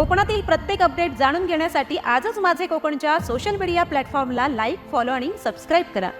कोकणातील प्रत्येक अपडेट जाणून घेण्यासाठी आजच माझे कोकणच्या सोशल मीडिया प्लॅटफॉर्मला लाईक फॉलो आणि सबस्क्राईब करा.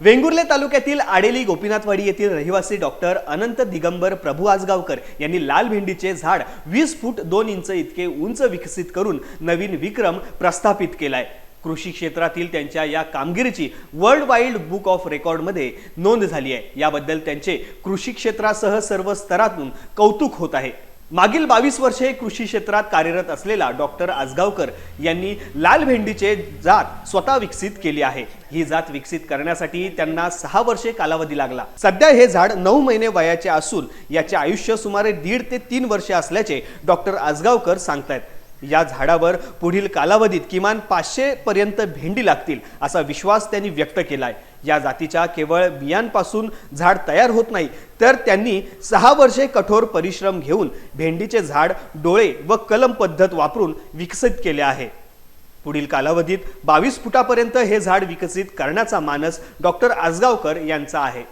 वेंगुर्ले तालुक्यातील आडेली गोपीनाथवाडी येथील रहिवासी डॉक्टर अनंत दिगंबर प्रभू आजगावकर यांनी लाल भेंडीचे झाड वीस फूट दोन इंच इतके उंच विकसित करून नवीन विक्रम प्रस्थापित केलाय. कृषी क्षेत्रातील त्यांच्या या कामगिरीची वर्ल्ड वाईल्ड बुक ऑफ रेकॉर्डमध्ये नोंद झाली आहे. याबद्दल त्यांचे कृषी क्षेत्रासह सर्व स्तरातून कौतुक होत आहे. मागील बावीस वर्षे कृषी क्षेत्रात कार्यरत असलेला डॉक्टर आजगावकर यांनी लाल भेंडीचे जात स्वतः विकसित केली आहे. ही जात विकसित करण्यासाठी त्यांना सहा वर्षे कालावधी लागला. सध्या हे झाड नऊ महिने वयाचे असून याचे आयुष्य सुमारे दीड ते तीन वर्षे असल्याचे डॉक्टर आजगावकर सांगतायत. या झाडावर पुढील कालावधीत किमान पाचशे पर्यंत भेंडी लागतील असा विश्वास त्यांनी व्यक्त केलाय. या जातीच्या केवळ बियांपासून झाड तयार होत नाही तर त्यांनी सहा वर्षे कठोर परिश्रम घेऊन भेंडीचे झाड डोळे व कलम पद्धत वापरून विकसित केले आहे. पुढील कालावधीत बावीस फुटापर्यंत हे झाड विकसित करण्याचा मानस डॉक्टर आजगावकर यांचा आहे.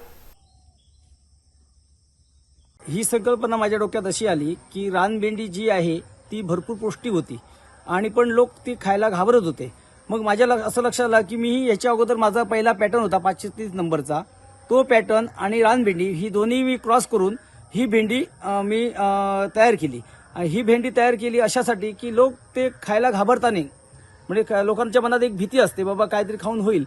ही संकल्पना माझ्या डोक्यात अशी आली की रानभेंडी जी आहे ती भरपूर पौष्टिक होती आणि पण लोक ती खायला घाबरत होते. मग माझ्या लक्ष- असं लक्षात आलं की मी याच्या अगोदर माझा पहिला पॅटर्न होता पाचशे तीस नंबरचा. तो पॅटर्न आणि रानभेंडी ही दोन्ही मी क्रॉस करून ही भेंडी मी तयार केली. आणि ही भेंडी तयार केली अशासाठी की लोक ते खायला घाबरता नाही. म्हणजे लोकांच्या मनात एक भीती असते बाबा काहीतरी खाऊन होईल.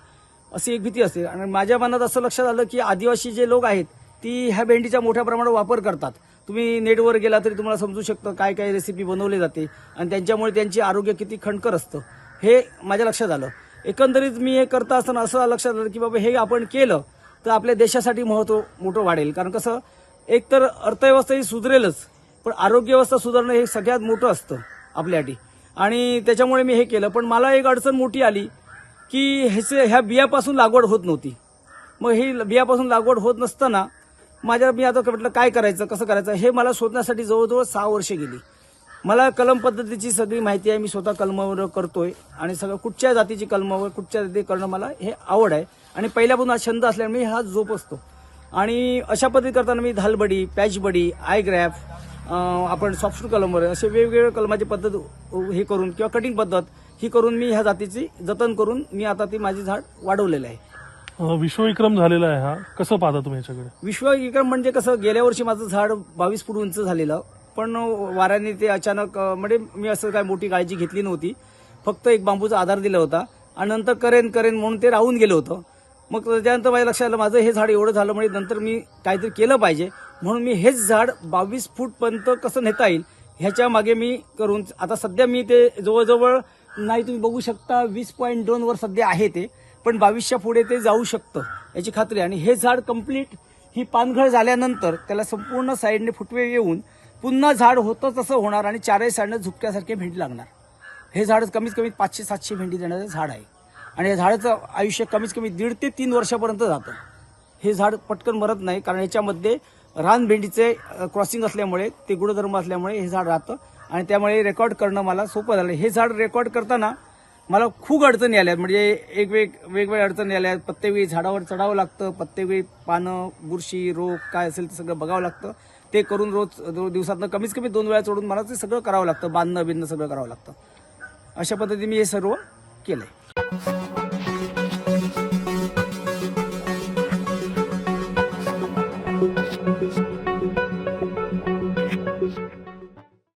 अशी एक भीती असते. आणि माझ्या मनात असं लक्षात आलं की आदिवासी जे लोक आहेत ती ह्या भेंडीचा मोठ्या प्रमाणात वापर करतात. तुम्ही नेटवर गेला तरी तुम्हाला समजू शकतं काय काय रेसिपी बनवली जाते. आणि त्यांच्यामुळे त्यांचे आरोग्य किती खणकर असतं. हे माझ्या लक्षात आलं. एकंदरीत मी हे करता असताना असं लक्षात आलं की बाबा हे आपण केलं तर आपल्या देशासाठी महत्त्व मोठं वाढेल. कारण कसं एक तर अर्थव्यवस्था ही सुधरेलच पण आरोग्य व्यवस्था सुधारणं हे सगळ्यात मोठं असतं आपल्यासाठी. आणि त्याच्यामुळे मी हे केलं. पण मला एक अडचण मोठी आली की ह्याचे ह्या बियापासून लागवड होत नव्हती. मग ही बियापासून लागवड होत नसताना माझ्या मी आता म्हटलं काय करायचं कसं करायचं? हे मला शोधण्यासाठी जवळजवळ सहा वर्षे गेली. मला कलम पद्धतीची सगळी माहिती आहे मी स्वतः कलमावर करतोय आणि सगळं कुठच्या जातीची कलमावर कुठच्या जाती करणं मला हे आवड आहे. आणि पहिल्यापासून हा छंद असल्यामुळे मी हा जोपासतो. आणि अशा पद्धती करताना मी धालबडी पॅचबडी आयग्रॅफ आपण सॉफ्ट कलमवर असे वेगवेगळ्या कलमाची पद्धत हे करून किंवा कटिंग पद्धत ही करून मी ह्या जातीची जतन करून मी आता ती माझी झाड वाढवलेलं आहे. विश्वविक्रम झालेला आहे हा. कसं पाहता तुम्ही याच्याकडे? विश्वविक्रम म्हणजे कसं गेल्या वर्षी माझं झाड बावीस फूट उंच झालेलं. पण वाऱ्याने ते अचानक म्हणजे मी असं काय मोठी काळजी घेतली नव्हती. फक्त एक बांबूचा आधार दिला होता आणि नंतर करेन करेन म्हणून ते राहून गेलं होतं. मग त्याच्यानंतर माझ्या लक्षात आलं माझं हे झाड एवढं झालं म्हणजे नंतर मी काहीतरी केलं पाहिजे. म्हणून मी हेच झाड बावीस फूटपर्यंत कसं नेता येईल ह्याच्या मागे मी करून आता सध्या मी ते जवळजवळ नाही तुम्ही बघू शकता वीस पॉईंट दोनवर सध्या आहे ते. पण बावीसच्या पुढे ते जाऊ शकतं याची खात्री. आणि हे झाड कंप्लीट ही पानघळ झाल्यानंतर त्याला संपूर्ण साईडने फुटवे येऊन पुन्हा झाड होतं तसं होणार आणि चारही साईडनं झुपक्यासारखे भेंडी लागणार. हे झाड कमीत कमी पाचशे सातशे भेंडी देणारं झाड आहे. आणि या झाडाचं आयुष्य कमीत कमी दीड ते तीन वर्षापर्यंत जातं. हे झाड पटकन मरत नाही कारण याच्यामध्ये रानभेंडीचे क्रॉसिंग असल्यामुळे ते गुणधर्म असल्यामुळे हे झाड राहतं. आणि त्यामुळे रेकॉर्ड करणं मला सोपं झालं. हे झाड रेकॉर्ड करताना मला खूप अडचणी आल्या. म्हणजे एक वेग वेगवेगळ्या अडचणी आल्या. आहेत प्रत्येक वेळी झाडावर चढावं लागतं. प्रत्येक वेळी पानं बुरशी रोग काय असेल ते सगळं बघावं लागतं. ते करून रोज रोज दिवसातनं कमीत कमी दोन वेळा चढून मला ते सगळं करावं लागतं. बांधणं बिंधणं सगळं करावं लागतं. अशा पद्धतीने मी हे सर्व केलंय.